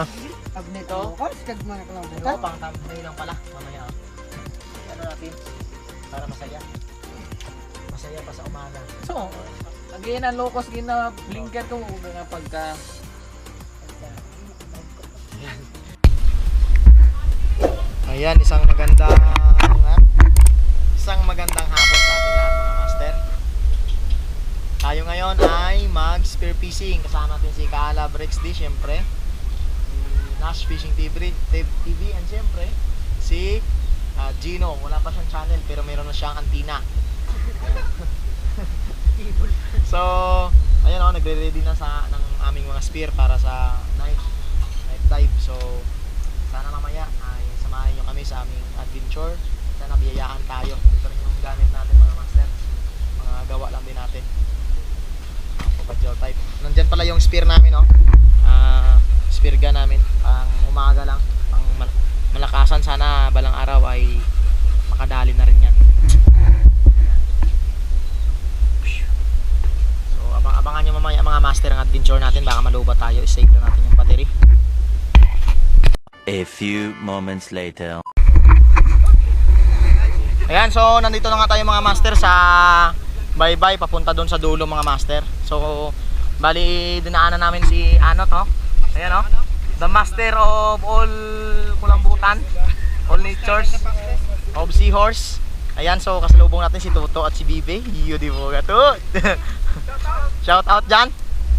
Ha? Pag nito, kors, kag mga kalambutan. Ito, pang thumbnail lang pala, mamaya. Ano natin? Para masaya. Masaya pa sa umaga. So, again, ang locos gina blinker ko mga pagka Ayan, isang magandang isang magandang hapon sa ating lahat mga master. Tayo ngayon ay mag spear fishing kasama natin si Kaala Breaks D syempre. Nash Fishing TV, TV and syempre si ah, Gino. Wala pa siyang channel pero meron na siyang antina. so, ayan oh, nagre-ready na sa ng aming mga spear para sa night night dive. So, sana mamaya ay samahan nyo kami sa aming adventure. Sana biyayaan tayo. Ito rin yung gamit natin mga master. Mga gawa lang din natin. Papadyaw type. Nandyan pala yung spear namin, no? Ah, spear gun namin. Pang umaga lang. Pang mal- malakasan. Sana balang araw ay makadali na rin yan. So, abang-abangan nyo mamaya mga master ang adventure natin. Baka maluba tayo. I-save na natin yung battery. A few moments later. Ayan, so nandito na nga tayo mga master sa bye-bye papunta doon sa dulo mga master. So, bali dinaanan namin si ano to. Ayan oh. The master of all kulambutan, all natures of seahorse. Ayan, so kasalubong natin si Toto at si Bibe. Iyo di mo gato. Shout out dyan.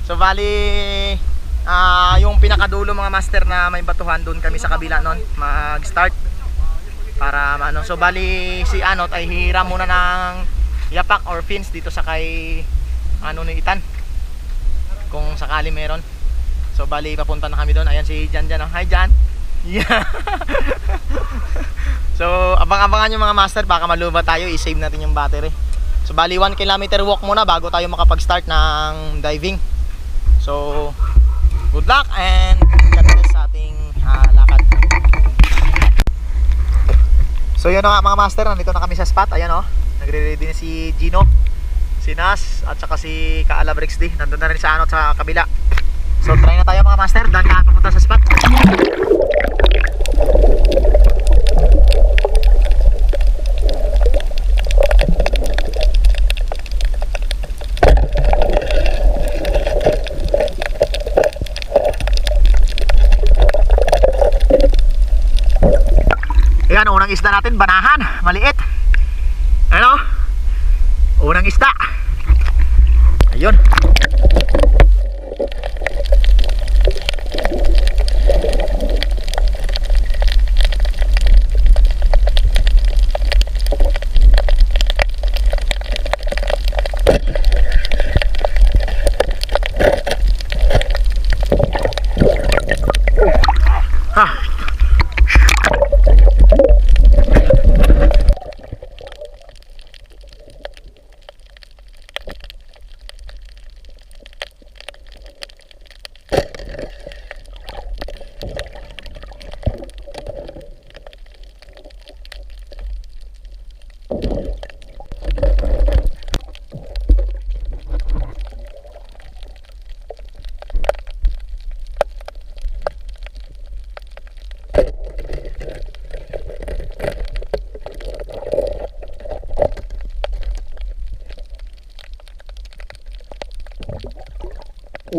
So, bali ah yung pinakadulo mga master na may batuhan doon kami sa kabila noon mag-start para ano so bali si Anot ay hiram muna ng yapak or fins dito sa kay ano ni Itan kung sakali meron so bali papunta na kami doon ayan si Jan Jan oh. hi Jan yeah. so abang-abangan yung mga master baka maluba tayo i-save natin yung battery so bali 1 kilometer walk muna bago tayo makapag-start ng diving so good luck and bless sa ating ah, lakad So yun na nga mga master, nandito na kami sa spot. Ayan oh. Nagre-ready na si Gino, si Nas, at saka si Kaala Brixdy. Nandun na rin sa ano sa kabila. So try na tayo mga master, dahil na pupunta sa spot. Ayan, unang isda natin, banahan, maliit.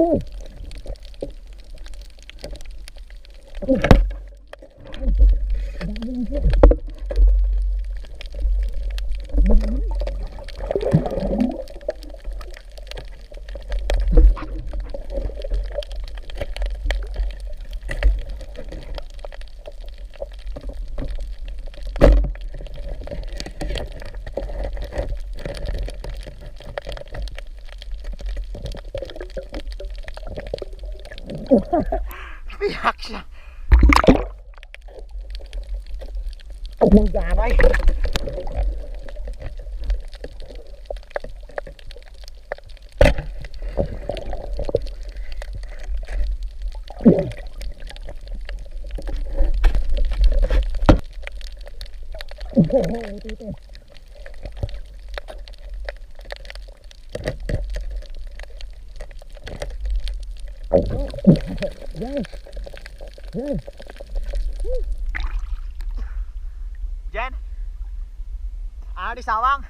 more. đi hạt sao? Con già đây. Oh, Diyan. Diyan. Jen? Ano di sawang?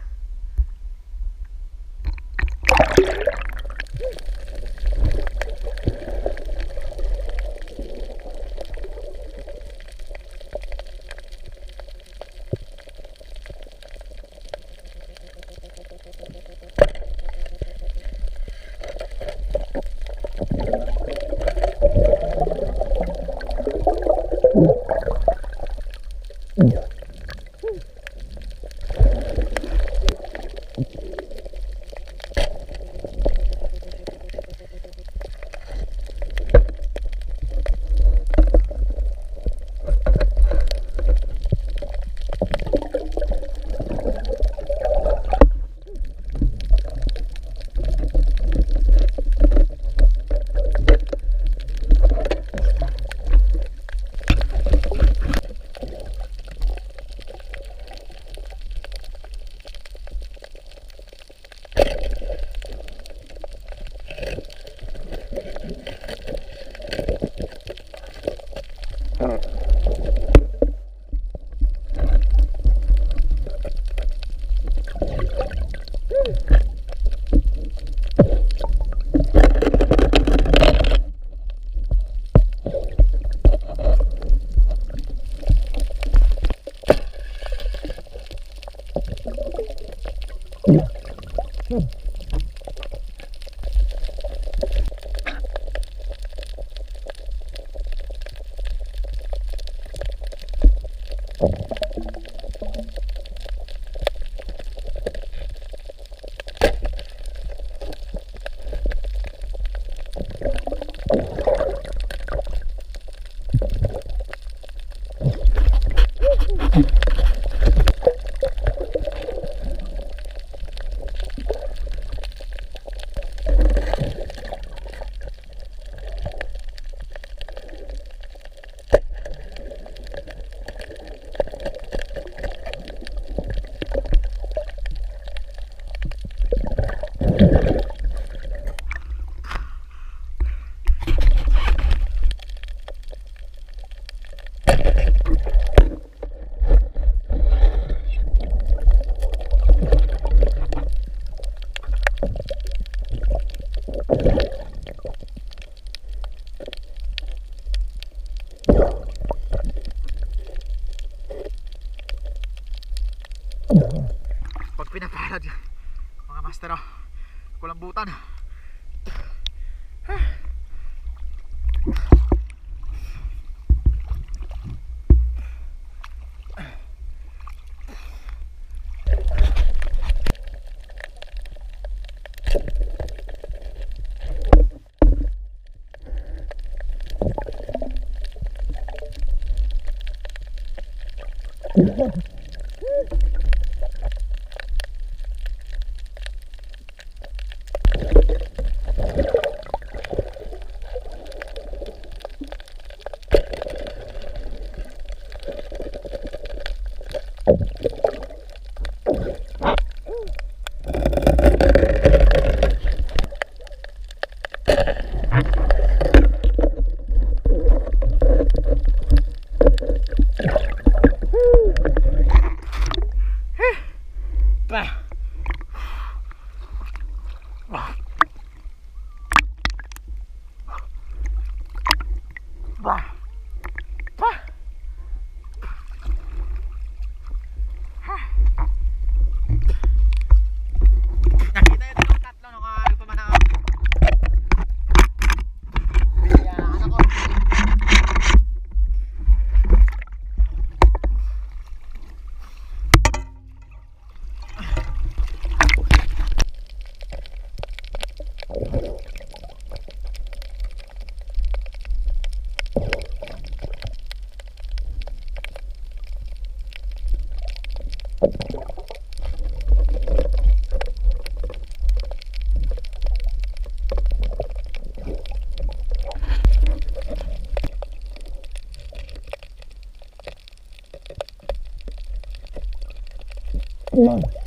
かな。Yeah. No.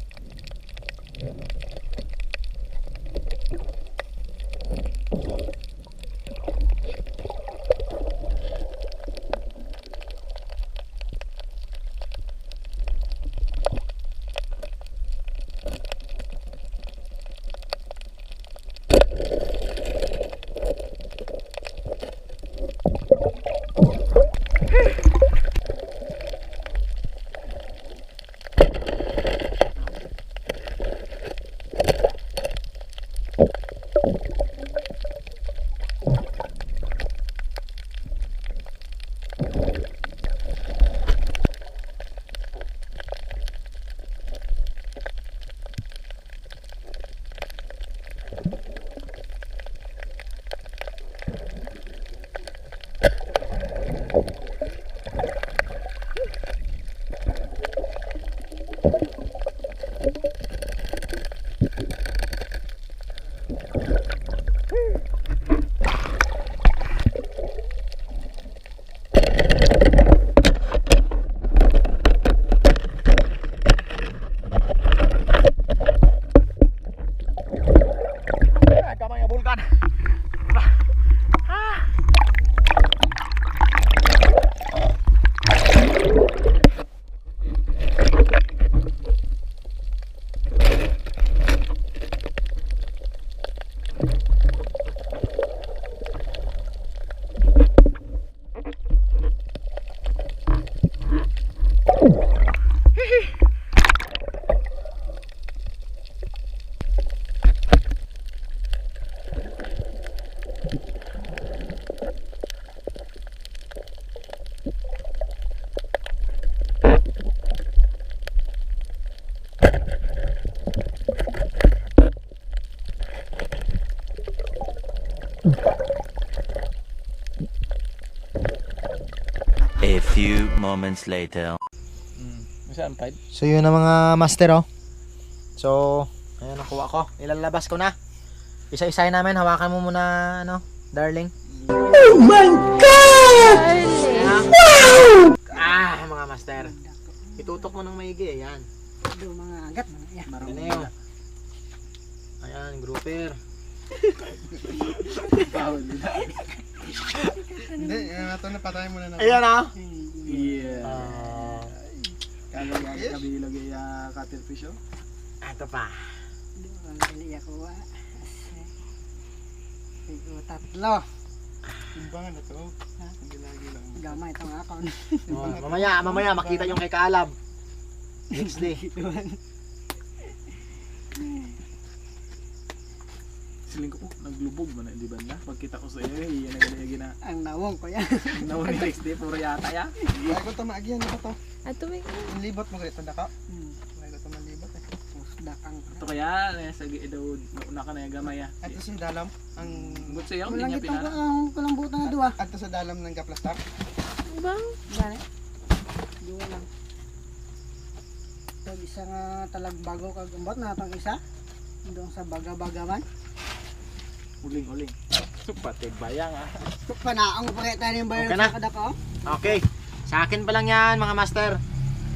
Moments later. Hmm. Masa ang five? So yun na mga master oh. So, ayan nakuha ko. Ilalabas ko na. Isa-isahin namin. Hawakan mo muna, ano, darling. Ah, mga master. Itutok mo ng maigi. Ayan. Do mga agat. Ayan na yun. Ayan, grouper. Hindi, ito na patay mo na na. Ayan ah. Yeah. Ah, Kala nga kabilag iya cuttlefish oh. ito pa. Do ang dili ako wa. Ito tatlo. Timbangan na to. Hindi lagi lang. Gamay itong akon. Oh, mamaya, mamaya makita yung kay Kaalab. Next day. Siling ko, oh, naglubog man na, di ba na? Pagkita ko sa iyo, iya na ganyan gina. Ang nawong ko yan. Nawon ni next day, puro yata ya. Ay ko tama agyan na to. Ato may Ang libot mo ganito na ka. Hmm. Ay ko tama libot eh. Pusdak ang. Ito kaya, eh, sa daw, nauna ka na yung gamay ya. At sa dalam ang Good sa'yo, hindi niya pinara. ang kulang buta na duwa. at sa dalam ng gaplastar. bang? Gani. Duwa lang. Pag isa nga talagbago kag umbot na itong isa. Doon sa baga-bagaman. Uling, uling. Pati bayang ah. Panaang pa kaya tayo yung bayan Okay na. sa kadako. Okay. Sa akin pa lang yan, mga master.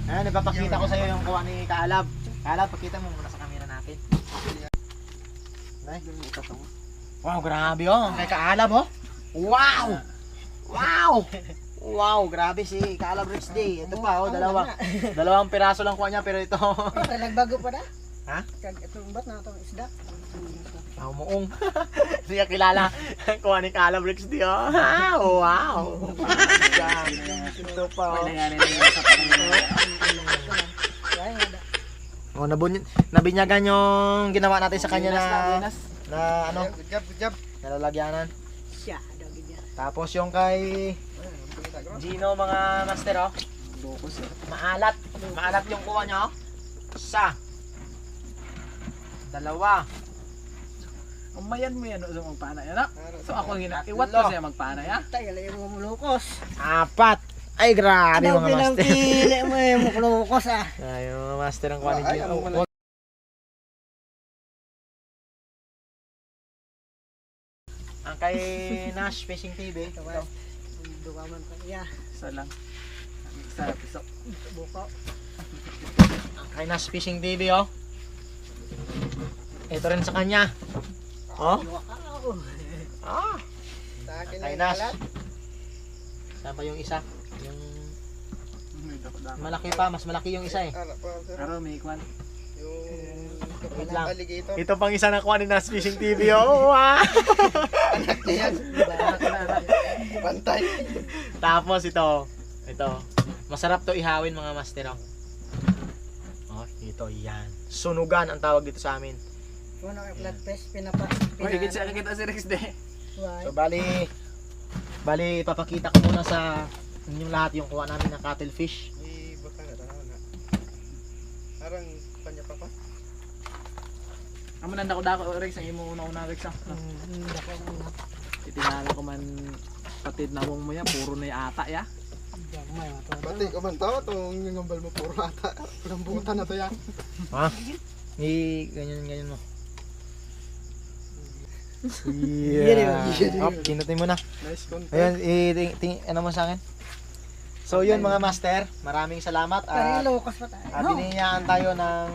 Ayan, ipapakita ko sa iyo yung kuha ni Kaalab. Kaalab, pakita mo muna sa camera natin. Ay, ito to. Wow, grabe oh. Kay Kaalab oh. Wow! Wow! Wow, grabe si Kaalab Rich Day. Ito pa oh, dalawa. Dalawang piraso lang kuha niya pero ito. Talagbago pa na. Ha? Kag itong umbot na itong isda. Wow, muong. Hindi ka kilala. kuha ni Kaalab Rich Day oh. Wow! ito pa oh. Oh, nabun nabinyagan yung ginawa natin sa kanya na na ano, Good job, good job. nalalagyanan. Siya. Tapos yung kay Gino mga master oh, eh. maalat. Maalat yung kuha niya oh. Isa. Dalawa. Umayan mo yan sa magpana yan ah. So ako gina, Tatlo. iwat ko siya magpana ya. Tayo lang yung mulukos. Apat. Ay grabe Ano mga master. pinangpili mo yung mulukos ah. Ay, mga master ang kuha ni Ay, Gino. ano Oh, pala? wag- Ang kay Nash Fishing TV. Ito Ito. Duwaman pa iya. Isa lang. Isa piso. Buko. Ang kay Nash Fishing TV oh. Ito rin sa kanya. Oh. Ah. Sa akin kalat. Saan pa yung isa? Yung malaki pa, mas malaki yung isa eh. Ala pa sir. Pero may kwan. Yung Wait lang. alligator. Ito pang isa na kuha ni Nas Fishing TV. Oh, wow! Anak niya yan. Pantay. Tapos ito, ito. Masarap to ihawin mga master. Oh, oh ito yan. Sunugan ang tawag dito sa amin. Kung ano flat fish, pinapa. Uy, higit siya kita si Rex de. So bali, bali papakita ko muna sa inyong lahat yung kuha namin na cuttlefish. May baka na tanaw na. Arang kanya pa pa. Amo nanda ko dako Rex, ang imo una-una Rex ah. Itinala ko man patid na mo yan, puro na ata ya. Pati ko man to, itong ngambal mo puro ata. Lambutan na to yan. Ha? I ganyan ganyan mo. Yeah. Oh, kinutin mo na. Nice content. Ayun, i ting, ting- ano mo sa akin? So yun mga master, maraming salamat at Pero lukos pa tayo. uh, biniyaan tayo ng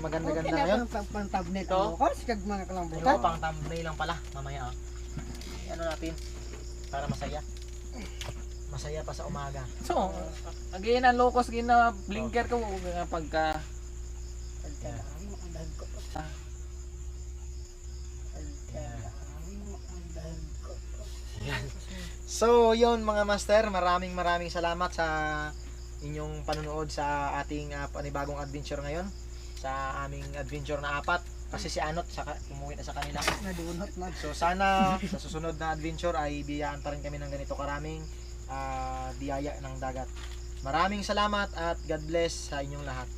maganda-ganda Okay ngayon. na pang pang-tabnet Ito? ang lukos. Kag mga Ito kalambutan. pang thumbnail lang pala, mamaya oh. Ano natin para masaya. Masaya pa sa umaga. So, again ang locos gina blinker ko nga pagka So yun mga master, maraming maraming salamat sa inyong panonood sa ating uh, panibagong adventure ngayon. Sa aming adventure na apat. Kasi si Anot saka, umuwi na sa kanila. Nadunot na. So sana sa susunod na adventure ay biyaan pa rin kami ng ganito karaming ah, biyaya ng dagat. Maraming salamat at God bless sa inyong lahat.